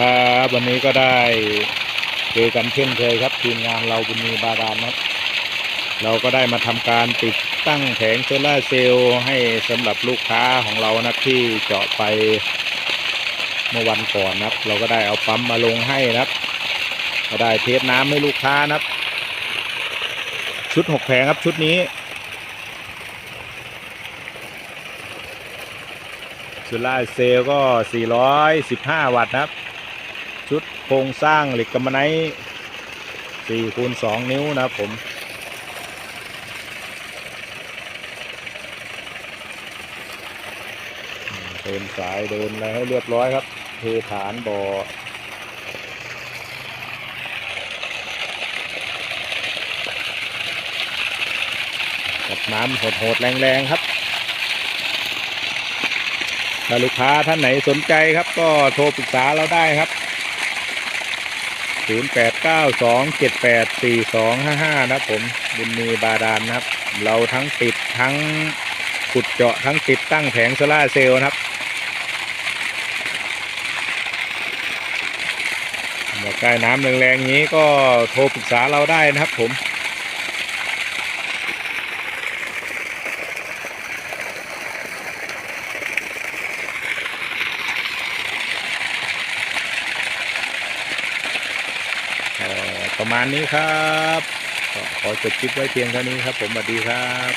ครับ วันนี้ก็ได้เจอกันเช่นเคยครับ ทีมงานเราบุญมีบาดาลนะเราก็ได้มาทำการติดตั้งแผงโซลาเซลล์ให้สำหรับลูกค้าของเรานะที่เจาะไปเมื่อวันก่อนนะครับ เราก็ได้เอาปั๊มมาลงให้นะครับ ก็ได้เทสน้ำให้ลูกค้านะครับ ชุดหกแผงครับชุดนี้โซลาเซลล์ก็ 415 วัตต์นะครับ ชุดโครงสร้างเหล็กกำมะไน4คูณ2นิ้วนะครับผมเดินสายเดินอะไรให้เรียบร้อยครับ เทฐานบ่อกับน้ำโหดๆ แรงๆ ครับ ถ้าลูกค้าท่านไหนสนใจครับ ก็โทรปรึกษาเราได้ครับ 0892784255นะผมบุญมีบาดาลนะครับ เราทั้งติดทั้งขุดเจาะทั้งติดตั้งแผงโซล่าเซลล์นะครับใกล้น้ำแรงๆอย่างนี้ก็โทรปรึกษาเราได้นะครับผม ประมาณนี้ครับ ขอจบคลิปไว้เพียงเท่านี้ครับ ผมสวัสดีครับ